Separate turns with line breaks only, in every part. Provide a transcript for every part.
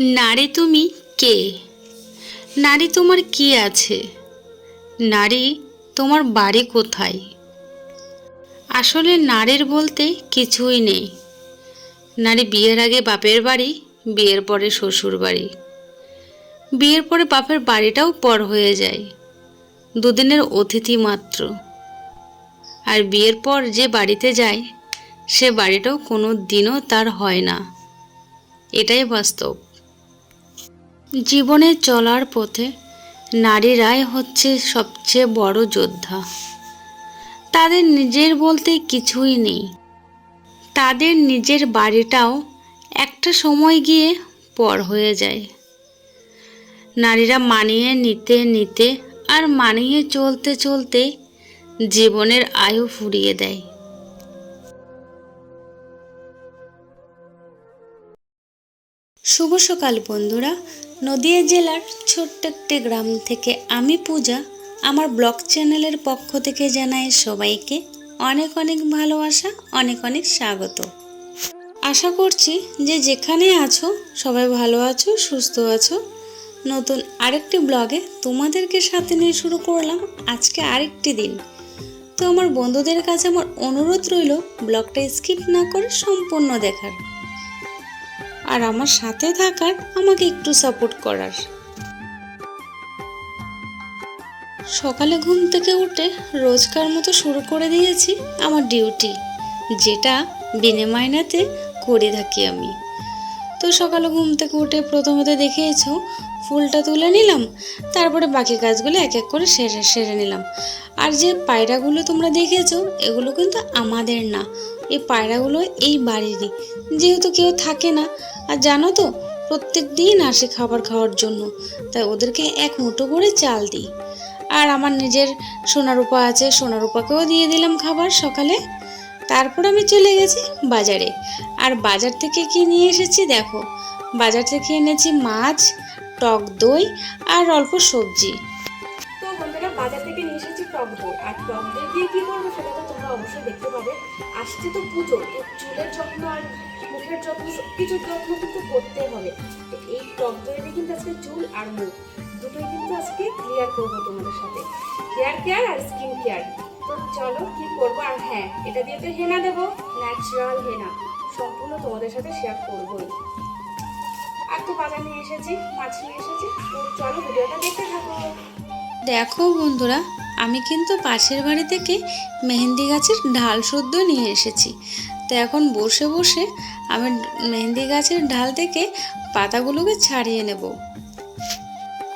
নারী তুমি কে? নারী তোমার কি আছে? নারী তোমার বাড়ি কোথায়? আসলে নারীর বলতে কিছুই নেই। নারী বিয়ের আগে বাপের বাড়ি, বিয়ের পরে শ্বশুর বাড়ি। বিয়ের পরে বাপের বাড়িটাও পর হয়ে যায়, দুদিনের অতিথি মাত্র। আর বিয়ের পর যে বাড়িতে যায়, সে বাড়িটাও কোনো দিনও তার হয় না। এটাই বাস্তব। জীবনে চলার পথে নারীরাই হচ্ছে সবচেয়ে বড় যোদ্ধা। তাদের নিজের বলতে কিছুই নেই। তাদের নিজের বাড়িটাও একটা সময় গিয়ে পর হয়ে যায়। নারীরা মানিয়ে নিতে নিতে আর মানিয়ে চলতে চলতে জীবনের আয়ু ফুরিয়ে দেয়। শুভ সকাল বন্ধুরা। নদিয়া জেলার ছোট্ট একটি গ্রাম থেকে আমি পূজা আমার ব্লগ চ্যানেলের পক্ষ থেকে জানাই সবাইকে অনেক অনেক ভালোবাসা, অনেক অনেক স্বাগত। আশা করছি যে যেখানে আছো, সবাই ভালো আছো, সুস্থ আছো। নতুন আরেকটি ব্লগে তোমাদেরকে সাথে নিয়ে শুরু করলাম আজকে আরেকটি দিন। তো আমার বন্ধুদের কাছে আমার অনুরোধ রইল, ব্লগটা স্কিপ না করে সম্পূর্ণ দেখার। আর আমার সাথে থাকার আমাকে একটু সাপোর্ট করার। সকালে ঘুম থেকে উঠে রোজকার মতো শুরু করে দিয়েছি আমার ডিউটি যেটা বিনে মাইনাতে করে থাকি আমি। তো সকালে ঘুম থেকে উঠে প্রথমে তো দেখেছ ফুলটা তুলে নিলাম, তারপরে বাকি কাজগুলো এক এক করে সেরে সেরে নিলাম। আর যে পায়রাগুলো তোমরা দেখেছ এগুলো কিন্তু আমাদের না এই পায়রাগুলো এই বাড়িরই যেহেতু কেউ থাকে না, আর জানো তো, প্রত্যেক দিন আসে খাবার খাওয়ার জন্য। তাই ওদেরকে এক মুঠো করে চাল দিই। আর আমার নিজের সোনারূপা আছে, সোনারূপাকেও দিয়ে দিলাম খাবার সকালে। তারপর আমি চলে গেছি বাজারে। আর বাজার থেকে কি নিয়ে এসেছি দেখো। বাজার থেকে এনেছি মাছ, টক দই আর অল্প সবজি।
বাজার থেকে নিয়ে এসেছি টক দই। আর টক দই দিয়ে কি করব সেটা তো তোমরা অবশ্যই দেখতে পাবে। আসছে তো পুজো, তো চুলের যত্ন আর মুখের যত্ন সব কিছুর যত্ন কিন্তু করতে হবে। তো এই টক দিয়ে কিন্তু আজকে চুল আর মুখ, দুটোই কিন্তু আজকে ক্লিয়ার করব তোমাদের সাথে। হেয়ার কেয়ার আর স্কিন কেয়ার তো চলো কি করব? আর হ্যাঁ এটা দিয়ে তো হেনা দেবো ন্যাচারাল হেনা। সম্পূর্ণ তোমাদের সাথে শেয়ার করবোই। আর তো বাজার নিয়ে এসেছি, মাছ নিয়ে এসেছি, তো চলো ভিডিওটা দেখতে থাকো।
দেখো বন্ধুরা, আমি কিন্তু পাশের বাড়ি থেকে মেহেন্দি গাছের ঢাল সদ্য নিয়ে এসেছি। তো এখন বসে বসে আমি মেহেন্দি গাছের ঢাল থেকে পাতাগুলোকে ছাড়িয়ে নেব।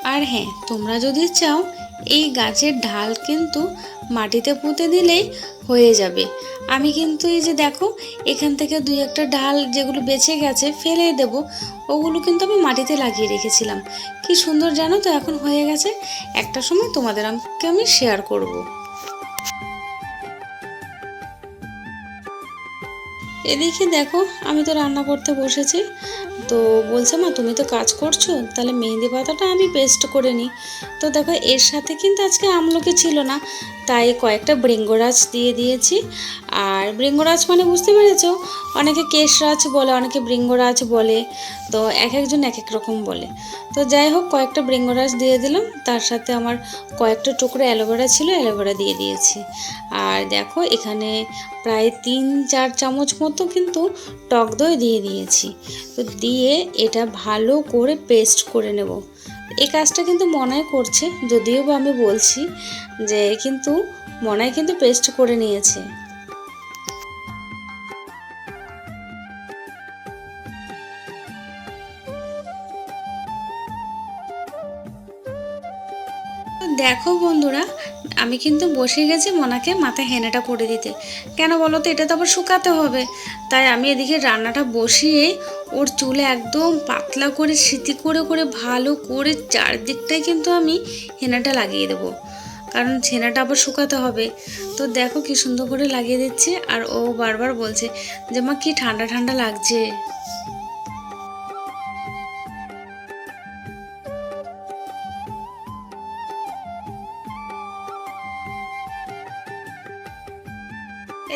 আর হ্যাঁ তোমরা যদি চাও, এই গাছের ঢাল কিন্তু মাটিতে পুঁতে দিলেই হয়ে যাবে। আমি কিন্তু এই যে দেখো, এখান থেকে দুই একটা ডাল যেগুলো বেঁচে গেছে ফেলে দেব, ওগুলো কিন্তু আমি মাটিতে লাগিয়ে রেখেছিলাম। কি সুন্দর জানো তো, এখন হয়ে গেছে। একটা সময় তোমাদের আমাকে আমি শেয়ার করব। এদিকে দেখো, আমি তো রান্না করতে বসেছি। তো বলছে, মা, তুমি তো কাজ করছ, তাহলে মেহেন্দি পাতাটা আমি পেস্ট করে নিই। তো দেখো, এর সাথে কিন্তু আজকে আমলকি ছিল না। তাই কয়েকটা বৃঙ্গরাজ দিয়ে দিয়েছি। আর বৃঙ্গরাজ মানে বুঝতে পেরেছ? অনেকে কেশরাজ বলে, অনেকে বৃঙ্গরাজ বলে, তো এক একজন এক এক রকম বলে। তো যাই হোক, কয়েকটা বৃঙ্গরাজ দিয়ে দিলাম। তার সাথে আমার কয়েকটা টুকরো অ্যালোভেরা ছিল, অ্যালোভেরা দিয়ে দিয়েছি। আর দেখো, এখানে প্রায় তিন, চার চামচ মতো কিন্তু টক দই দিয়ে দিয়েছি। তো দিয়ে এটা ভালো করে পেস্ট করে নেব। এই কাজটা কিন্তু মনায় করছে, যদিও বা আমি বলছি যে কিন্তু মনায় কিন্তু পেস্ট করে নিয়েছে। দেখো বন্ধুরা, আমি কিন্তু বসে গেছি মনাকে মাথায় হেনাটা করে দিতে। কেন বলো তো, এটা তো আবার শুকাতে হবে। তাই আমি এদিকে রান্নাটা বসিয়ে ওর চুলে একদম পাতলা করে সিটি করে করে ভালো করে চারদিকটাই কিন্তু আমি হেনাটা লাগিয়ে দেবো। কারণ ছেনাটা আবার শুকাতে হবে। তো দেখো কি সুন্দর করে লাগিয়ে দিচ্ছে আর ও বারবার বলছে যে, মা, কি ঠান্ডা ঠান্ডা লাগছে।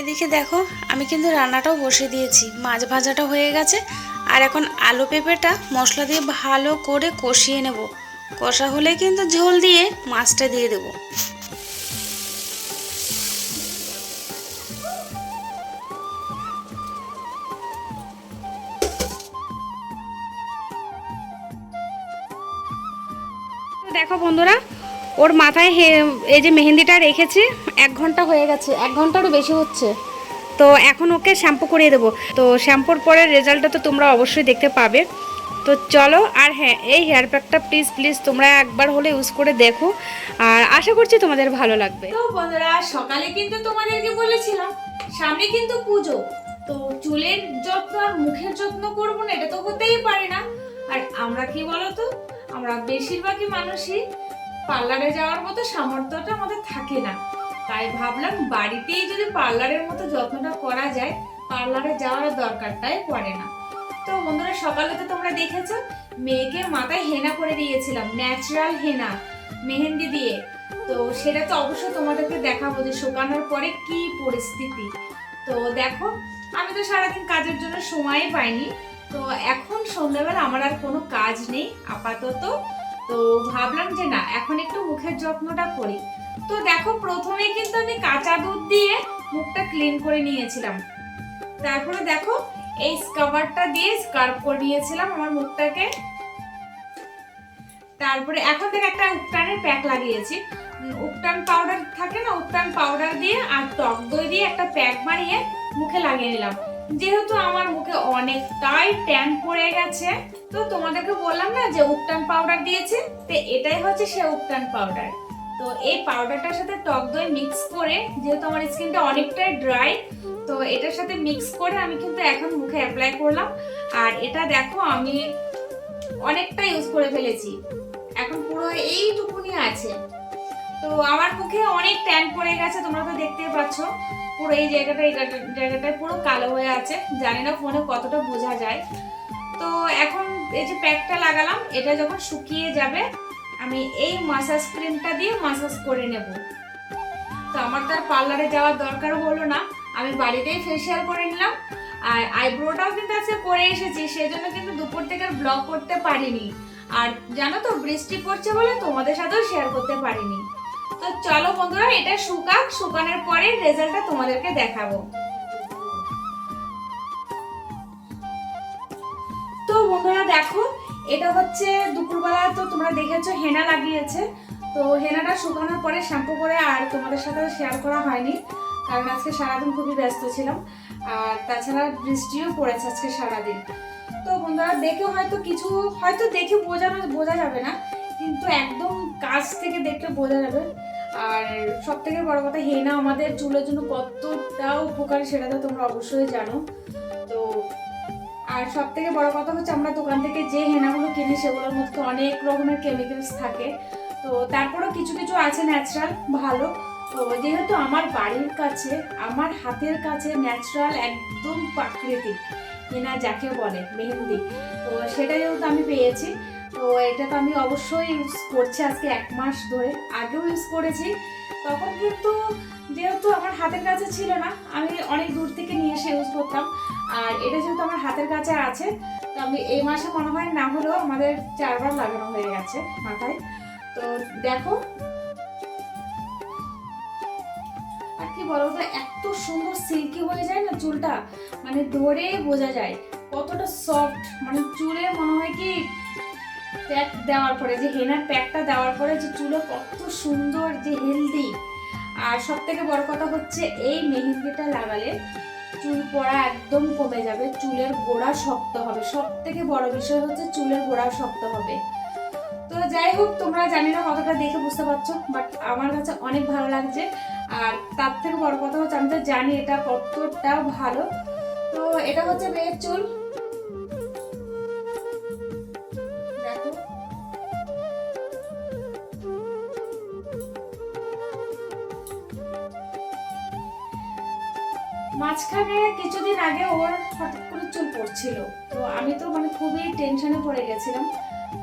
এদিকে দেখো, আমি কিন্তু রান্নাটাও বসে দিয়েছি। মাছ ভাজাটা হয়ে গেছে। আর এখন আলু পেঁপেটা মশলা দিয়ে ভালো করে কষিয়ে নেব। কষা হলে কিন্তু ঝোল দিয়ে মাছটা দিয়ে দেবো।
দেখো বন্ধুরা, ওর মাথায় এই যে মেহেন্দিটা রেখেছি, এক ঘণ্টা হয়ে গেছে, এক ঘন্টারও বেশি হচ্ছে। তো এখন ওকে শ্যাম্পু করিয়ে দেবো। তো শ্যাম্পুর পরে রেজাল্টটা তো তোমরা অবশ্যই দেখতে পাবে। তো চলো, আর হ্যাঁ এই হেয়ার প্যাকটা প্লিজ প্লিজ তোমরা একবার হলে ইউজ করে দেখো। আর আশা করছি তোমাদের ভালো লাগবে।
তো বন্ধুরা, সকালে কিন্তু তোমাদেরকে বলেছিলাম, সামনে কিন্তু পুজো। তো চুলের যত্ন আর মুখের যত্ন করব না, এটা তো হতেই পারে না। আর আমরা কি বলতো, আমরা বেশিরভাগই মানুষই পার্লারে যাওয়ার মতো সামর্থ্যটা আমাদের থাকে না। তাই ভাবলাম বাড়িতেই যদি পার্লারের মতো যত্নটা করা যায়, পার্লারে যাওয়ার দরকারটাই পড়ে না। তো বন্ধুরা, সকালে তো তোমরা দেখেছ, মেয়েকে মাথায় হেনা করে দিয়েছিলাম ন্যাচারাল হেনা, মেহেন্দি দিয়ে। তো সেটা তো অবশ্যই তোমাদেরকে দেখাবো যে শুকানোর পরে কি পরিস্থিতি। তো দেখো, আমি তো সারাদিন কাজের জন্য সময়ই পাইনি। তো এখন সন্ধ্যাবেলা আমার আর কোনো কাজ নেই, আপাতত। তো ভাবলাম যে না, এখন একটু মুখের যত্নটা করি। তো দেখো প্রথমে কিন্তু আমি কাঁচা দুধ দিয়ে মুখটা ক্লিন করে নিয়েছিলাম। তারপরে দেখো, এই স্কাবারটা দিয়ে স্কার্ফ করে নিয়েছিলাম আমার মুখটাকে। তারপরে এখন থেকে একটা উপটানের প্যাক লাগিয়েছি। উপটান পাউডার থাকে না উপটান পাউডার দিয়ে আর টক দই দিয়ে একটা প্যাক বানিয়ে মুখে লাগিয়ে নিলাম। যেহেতু আমার মুখে অনেকটাই ট্যান পড়ে গেছে, তো তোমাদেরকে বললাম না যে উপটান পাউডার দিয়েছে, তো এটাই হচ্ছে সে উপটান পাউডার তো এই পাউডারটার সাথে টক দই মিক্স করে, যেহেতু আমার স্কিনটা অনেকটাই ড্রাই তো এটার সাথে মিক্স করে আমি কিন্তু এখন মুখে অ্যাপ্লাই করলাম। আর এটা দেখো, আমি অনেকটা ইউজ করে ফেলেছি। এখন পুরো এইটুকুনি আছে। তো আমার মুখে অনেক ট্যান পড়ে গেছে, তোমরা তো দেখতেই পাচ্ছ। পুরো এই জায়গাটা এই জায়গাটা- জায়গাটায় পুরো কালো হয়ে আছে। জানি না ফোনে কতটা বোঝা যায়। তো এখন এই যে প্যাকটা লাগালাম, এটা যখন শুকিয়ে যাবে আমি এই মাসাজ ক্রিমটা দিয়ে মাসাজ করে নেব। তো আমার তো আর পার্লারে যাওয়ার দরকার হলো না। আমি বাড়িতেই ফেসিয়াল করে নিলাম। আর আইব্রোটাও কিন্তু আজকে করে এসেছি। সেজন্য কিন্তু দুপুর থেকে ব্লগ করতে পারিনি। আর জানো তো, বৃষ্টি পড়ছে বলে তোমাদের সাথেও শেয়ার করতে পারিনি। তো চলো বন্ধুরা, এটা শুকাক। শুকানোর পরে রেজাল্টটা তোমাদেরকে দেখাবো। তো বন্ধুরা, দেখো, এটা হচ্ছে দুপুরবেলা তো তোমরা দেখেছ, হেনা লাগিয়েছে। তো হেনাটা শুকানোর পরে শ্যাম্পু করে আর তোমাদের সাথে শেয়ার করা হয়নি, কারণ আজকে সারাদিন খুবই ব্যস্ত ছিলাম। আর তাছাড়া বৃষ্টিও পড়েছে আজকে সারাদিন। তো বন্ধুরা, দেখে হয়তো কিছু, হয়তো দেখে বোঝানো, বোঝা যাবে না, কিন্তু একদম কাছ থেকে দেখলে বোঝা যাবে। আর সব থেকে বড় কথা, হেনা আমাদের চুলের জন্য কতটা উপকারী সেটা তো তোমরা অবশ্যই জানো। তো আর সব থেকে বড় কথা হচ্ছে আমরা দোকান থেকে যে হেনাগুলো কিনি সেগুলোর মধ্যে অনেক রকমের কেমিক্যালস থাকে। তো তারপরেও কিছু কিছু আছে ন্যাচারাল ভালো। তো যেহেতু আমার বাড়ির কাছে, আমার হাতের কাছে ন্যাচারাল একদম প্রাকৃতিক হেনা যাকে বলে, মেহেন্দি। তো সেটা যেহেতু আমি পেয়েছি তো এটা তো আমি অবশ্যই ইউজ করছি আজকে এক মাস ধরে। আগেও ইউজ করেছি, তখন কিন্তু যেহেতু আমার হাতের কাছে ছিল না, আমি অনেক দূর থেকে নিয়ে এসে ইউজ করতাম। আর এটা যেহেতু আমার হাতের কাছে আছে, তো আমি এই মাসে মনে হয় না হলেও আমাদের চারবার লাগানো হয়ে গেছে মাথায়। তো দেখো। আর কি বলতো এত সুন্দর সিল্কি হয়ে যায় না চুলটা? মানে ধরে বোঝা যায়। কতটা সফট মানে চুলে মনে হয় কি প্যাক দেওয়ার পরে, যে হেনার প্যাকটা দেওয়ার পরে, যে চুলে কত সুন্দর, যে হেলদি আর সব থেকে বড় কথা হচ্ছে, এই মেহেন্দিটা লাগালে চুল পড়া একদম কমে যাবে, চুলের গোড়া শক্ত হবে। সব থেকে বড় বিষয় হচ্ছে, চুলের গোড়া শক্ত হবে। তো যাই হোক, তোমরা জানি না কতটা দেখে বুঝতে পারছ বাট আমার কাছে অনেক ভালো লাগছে। আর তার থেকে বড় কথা হচ্ছে, আমি তো জানি এটা কতটা ভালো। তো এটা হচ্ছে মেয়ের চুল। মাঝখানে কিছুদিন আগে ওর হঠাৎ করে চুল পড়ছিল। তো আমি তো মানে খুবই টেনশনে পড়ে গেছিলাম।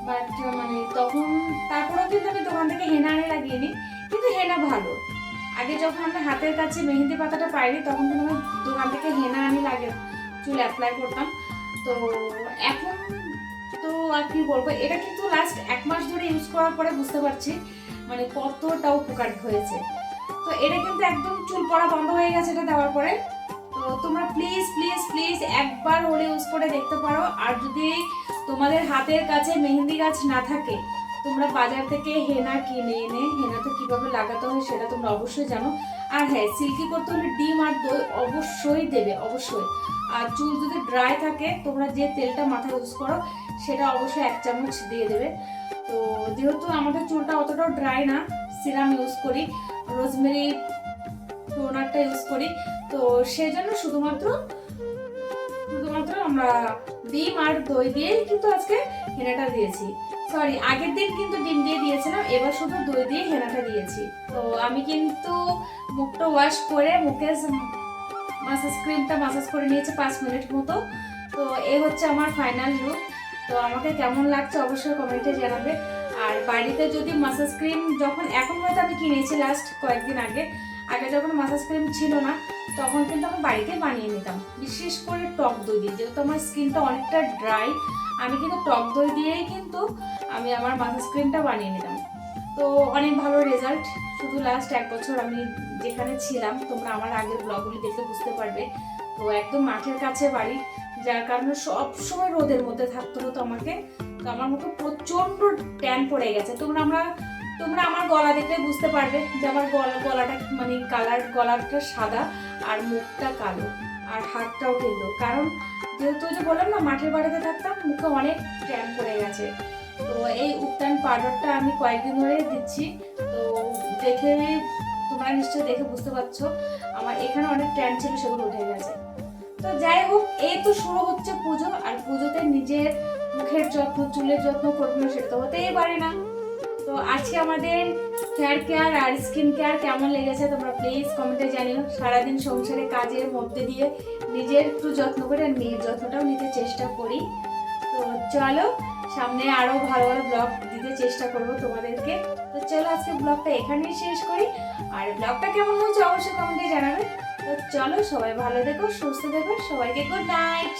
বাট মানে তখন তারপরেও কিন্তু আমি দোকান থেকে হেনা আনে লাগিয়ে কিন্তু হেনা ভালো। আগে যখন আমি হাতের কাছে মেহেন্দি পাতাটা পাইনি, তখন কিন্তু আমি দোকান থেকে হেনা আনি লাগে চুল অ্যাপ্লাই করতাম। তো এখন তো আর কি বলব, এটা কিন্তু লাস্ট এক মাস ধরে ইউজ করার পরে বুঝতে পারছি মানে কতটা উপকার হয়েছে। তো এটা কিন্তু একদম চুল পড়া বন্ধ হয়ে গেছে এটা দেওয়ার পরে। তোমরা প্লিজ প্লিজ প্লিজ একবার হলে ইউজ করে দেখতে পারো। আর যদি তোমাদের হাতের কাছে মেহেন্দি গাছ না থাকে, তোমরা বাজার থেকে হেনা কিনে এনে হেনাটা কীভাবে লাগাতে হয় সেটা তোমরা অবশ্যই জানো। আর হ্যাঁ সিল্কি করতে হলে ডিম আর দই অবশ্যই দেবে, অবশ্যই। আর চুল যদি ড্রাই থাকে, তোমরা যে তেলটা মাথায় ইউজ করো, সেটা অবশ্যই এক চামচ দিয়ে দেবে। তো যেহেতু আমাদের চুলটা অতটাও ড্রাই না সিরাম ইউজ করি রোজমেরি টোনারটা ইউজ করি তো সেই জন্য শুধুমাত্র শুধুমাত্র আমরা ডিম আর দই দিয়ে কিন্তু আজকে হেনাটা দিয়েছি। সরি আগের দিন কিন্তু ডিম দিয়ে দিয়েছিলাম, এবার শুধু দই দিয়ে হেনাটা দিয়েছি। তো আমি কিন্তু মুখটা ওয়াশ করে মুখে মাসাজ ক্রিমটা মাসাজ করে নিয়েছি পাঁচ মিনিট মতো। তো এ হচ্ছে আমার ফাইনাল লুক তো আমাকে কেমন লাগছে অবশ্যই কমেন্টে জানাবে। আর বাড়িতে যদি মাসাজ ক্রিম যখন, এখন হয়তো আমি কিনেছি লাস্ট কয়েকদিন আগে। আগে যখন মাসাজ ক্রিম ছিল না, তখন কিন্তু আমি বাড়িতে বানিয়ে নিতাম। বিশেষ করে টক দই দিয়ে। যেহেতু আমার স্কিনটা অনেকটা ড্রাই আমি কিন্তু টক দই দিয়েই কিন্তু আমি আমার মাসাজ ক্রিমটা বানিয়ে নিতাম। তো অনেক ভালো রেজাল্ট শুধু লাস্ট এক বছর আমি যেখানে ছিলাম, তোমরা আমার আগের ব্লগগুলি দেখে বুঝতে পারবে। তো একদম মাঠের কাছে বাড়ি, যার কারণে সব সময় রোদের মধ্যে থাকতে হতো আমাকে। তো আমার মুখে প্রচণ্ড ট্যান পড়ে গেছে। তোমরা আমরা তোমরা আমার গলা দেখলে বুঝতে পারবে যে আমার গলা, গলাটা মানে কালার গলাটা সাদা আর মুখটা কালো আর হাতটাও কিন্তু কারণ যেহেতু যে বললাম না, মাঠের বাড়িতে থাকতাম, মুখে অনেক ট্যান পড়ে গেছে। তো এই উপটান পাউডারটা আমি কয়েকদিন ধরে দিচ্ছি। তো দেখে তোমরা নিশ্চয়ই দেখে বুঝতে পারছ, আমার এখানে অনেক ট্যান ছিল, সেগুলো উঠে গেছে। তো যাই হোক, এই তো শুরু হচ্ছে পুজো, আর পুজোতে নিজের মুখের যত্ন, চুলের যত্ন করব সেটা তো হতেই পারে না। আজকে আমাদের হেয়ার কেয়ার আর স্কিন কেয়ার কেমন লেগেছে তোমরা প্লিজ কমেন্টে জানিও। সারাদিন সংসারে কাজের মধ্যে দিয়ে নিজের একটু যত্ন করে আর মেয়ের যত্নটাও নিতে চেষ্টা করি। তো চলো, সামনে আরও ভালো ভালো ব্লগ দিতে চেষ্টা করব তোমাদেরকে। তো চলো আজকে ব্লগটা এখানেই শেষ করি। আর ব্লগটা কেমন হয়েছে অবশ্যই কমেন্টে জানাবে। তো চলো সবাই ভালো দেখো সুস্থ দেখো সবাইকে গুড নাইট